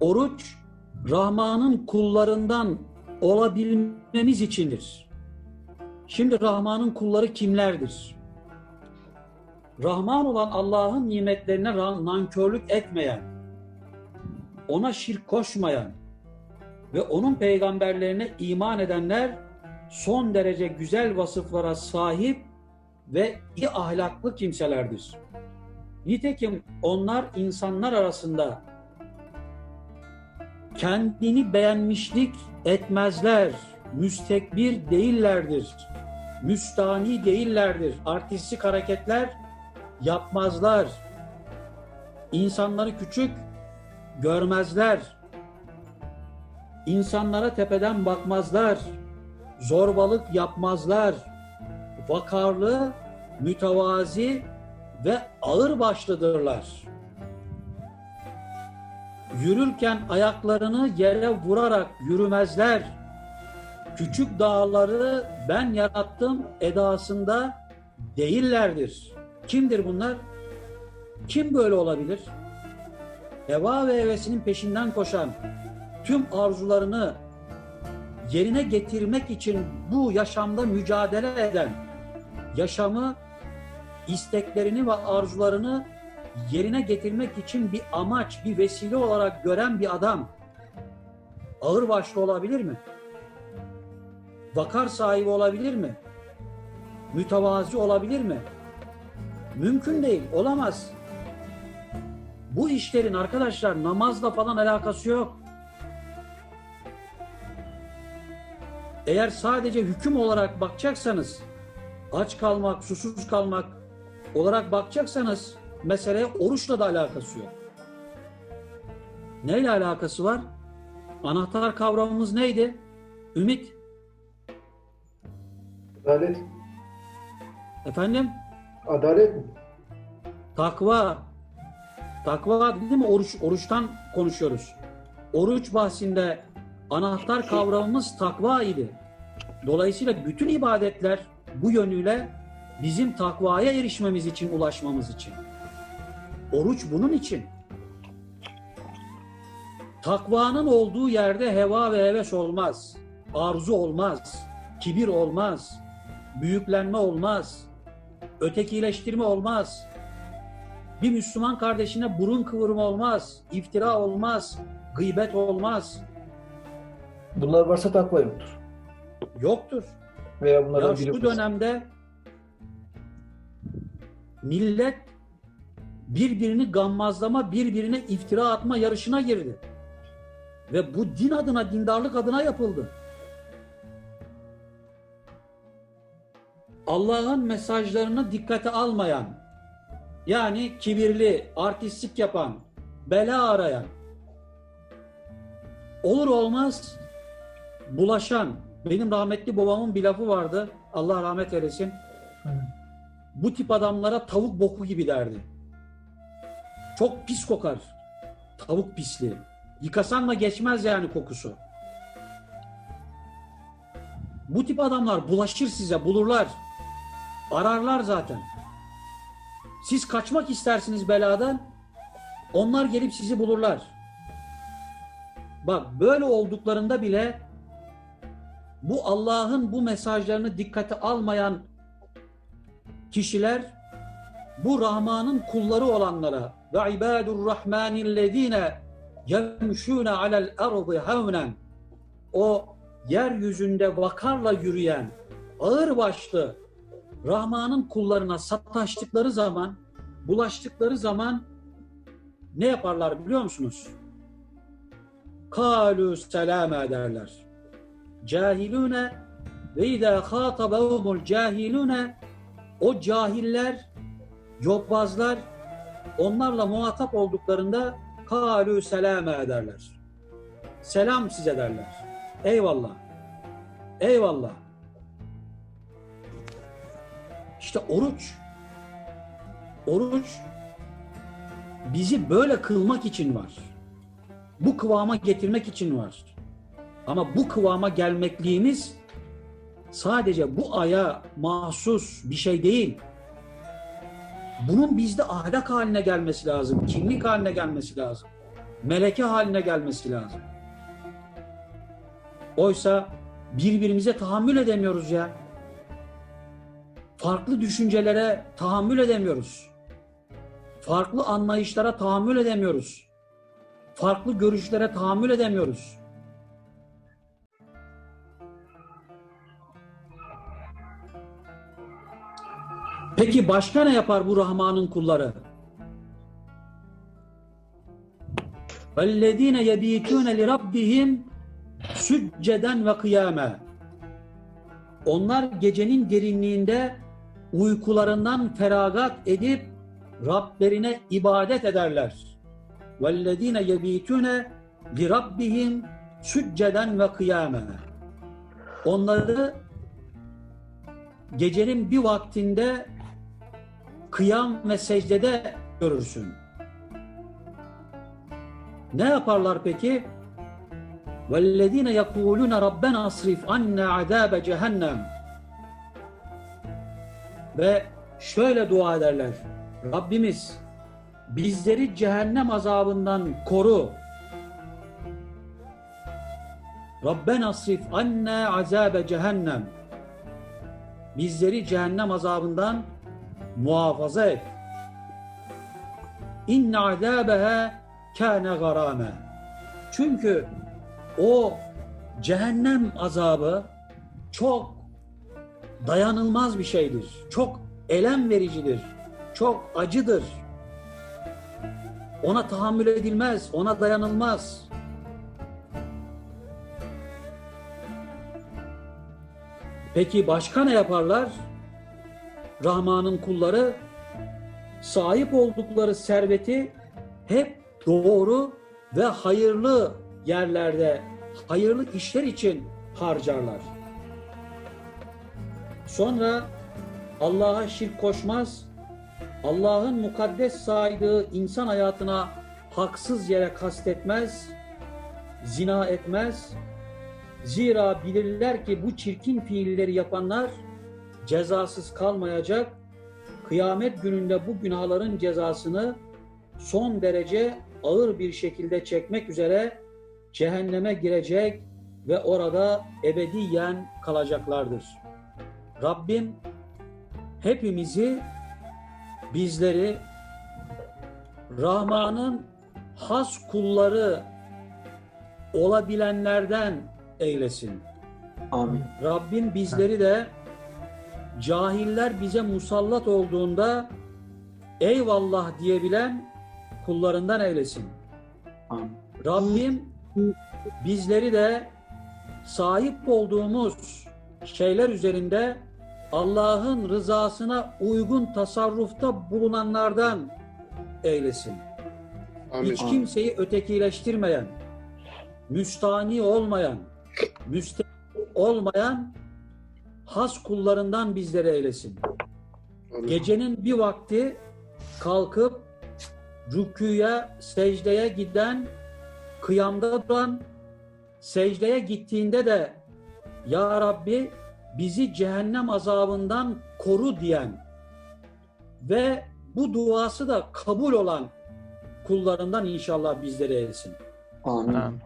Oruç Rahman'ın kullarından olabilmemiz içindir. Şimdi Rahman'ın kulları kimlerdir? Rahman olan Allah'ın nimetlerine nankörlük etmeyen, ona şirk koşmayan ve onun peygamberlerine iman edenler son derece güzel vasıflara sahip ve iyi ahlaklı kimselerdir. Nitekim onlar insanlar arasında kendini beğenmişlik etmezler, müstekbir değillerdir, müstani değillerdir, artistik hareketler yapmazlar, insanları küçük görmezler, insanlara tepeden bakmazlar, zorbalık yapmazlar, vakarlı, mütevazi ve ağır başlıdırlar. Yürürken ayaklarını yere vurarak yürümezler. Küçük dağları ben yarattım edasında değillerdir. Kimdir bunlar? Kim böyle olabilir? Heva ve hevesinin peşinden koşan, tüm arzularını yerine getirmek için bu yaşamda mücadele eden, yaşamı, isteklerini ve arzularını yerine getirmek için bir amaç, bir vesile olarak gören bir adam ağır başlı olabilir mi? Vakar sahibi olabilir mi? Mütevazi olabilir mi? Mümkün değil, olamaz. Bu işlerin arkadaşlar namazla falan alakası yok. Eğer sadece hüküm olarak bakacaksanız, aç kalmak, susuz kalmak olarak bakacaksanız meseleye oruçla da alakası yok. Neyle alakası var? Anahtar kavramımız neydi? Ümit. Adalet. Efendim? Adalet mi? Takva. Takva değil mi? Oruç, oruçtan konuşuyoruz. Oruç bahsinde anahtar kavramımız takva idi. Dolayısıyla bütün ibadetler bu yönüyle bizim takvaya erişmemiz için, ulaşmamız için. Oruç bunun için. Takvanın olduğu yerde heva ve heves olmaz. Arzu olmaz. Kibir olmaz. Büyüklenme olmaz. Ötekileştirme olmaz. Bir Müslüman kardeşine burun kıvırma olmaz. iftira olmaz. Gıybet olmaz. Bunlar varsa takva yoktur. Yoktur. Veya bunlardan Ya şu dönemde millet birbirini gammazlama, birbirine iftira atma yarışına girdi. Ve bu din adına, dindarlık adına yapıldı. Allah'ın mesajlarını dikkate almayan, yani kibirli, artistlik yapan, bela arayan, olur olmaz bulaşan, benim rahmetli babamın bir lafı vardı, Allah rahmet eylesin, bu tip adamlara tavuk boku gibi derdi. Çok pis kokar. Tavuk pisliği. Yıkasan da geçmez yani kokusu. Bu tip adamlar bulaşır size, bulurlar. Ararlar zaten. Siz kaçmak istersiniz beladan. Onlar gelip sizi bulurlar. Bak böyle olduklarında bile bu Allah'ın bu mesajlarını dikkate almayan kişiler bu Rahman'ın kulları olanlara ve ibadur rahmanillezine yemşûne alel ardı havnen o yeryüzünde vakarla yürüyen ağır başlı Rahman'ın kullarına sataştıkları zaman bulaştıkları zaman ne yaparlar biliyor musunuz? Kalu selame derler. Cahilune ve izâ khâtabahumul cahilune o cahiller, yobazlar onlarla muhatap olduklarında kalü selame ederler. Selam size derler. Eyvallah. Eyvallah. İşte oruç. Oruç bizi böyle kılmak için var. Bu kıvama getirmek için var. Ama bu kıvama gelmekliğimiz sadece bu aya mahsus bir şey değil. Bunun bizde ahlak haline gelmesi lazım, kimlik haline gelmesi lazım. meleke haline gelmesi lazım. Oysa birbirimize tahammül edemiyoruz ya. Farklı düşüncelere tahammül edemiyoruz. Farklı anlayışlara tahammül edemiyoruz. Farklı görüşlere tahammül edemiyoruz. Peki başka ne yapar bu Rahman'ın kulları? وَالَّذ۪ينَ يَب۪يتُونَ لِرَبِّهِمْ sücceden ve kıyame. Onlar gecenin derinliğinde uykularından feragat edip Rablerine ibadet ederler. وَالَّذ۪ينَ يَب۪يتُونَ لِرَبِّهِمْ sücceden ve kıyame. Onları gecenin bir vaktinde kıyam ve secdede görürsün. Ne yaparlar peki? وَالَّذ۪ينَ يَقُولُونَ رَبَّنَا اصْرِفْ عَنَّا عَذَابَ cehennem Ve şöyle dua ederler. Rabbimiz bizleri cehennem azabından koru. Rabbena asrif anna azabe cehennem. Bizleri cehennem azabından muhafaza et. İnne azabeha kâne garame. Çünkü o cehennem azabı çok dayanılmaz bir şeydir. Çok elem vericidir. Çok acıdır. Ona tahammül edilmez, ona dayanılmaz. Peki başka ne yaparlar? Rahman'ın kulları sahip oldukları serveti hep doğru ve hayırlı yerlerde, hayırlı işler için harcarlar. Sonra Allah'a şirk koşmaz, Allah'ın mukaddes saydığı insan hayatına haksız yere kastetmez, zina etmez. Zira bilirler ki bu çirkin fiilleri yapanlar cezasız kalmayacak. Kıyamet gününde bu günahların cezasını son derece ağır bir şekilde çekmek üzere cehenneme girecek ve orada ebediyen kalacaklardır. Rabbim hepimizi bizleri Rahman'ın has kulları olabilenlerden eylesin. Amin. Rabbim bizleri de cahiller bize musallat olduğunda eyvallah diyebilen kullarından eylesin. Amin. Rabbim bizleri de sahip olduğumuz şeyler üzerinde Allah'ın rızasına uygun tasarrufta bulunanlardan eylesin. Hiç Amin. kimseyi ötekileştirmeyen, müstani olmayan, müstehil olmayan has kullarından bizleri eylesin. Gecenin bir vakti kalkıp rüküye, secdeye giden, kıyamda duran, secdeye gittiğinde de Ya Rabbi bizi cehennem azabından koru diyen ve bu duası da kabul olan kullarından inşallah bizleri eylesin. Amin. Amin.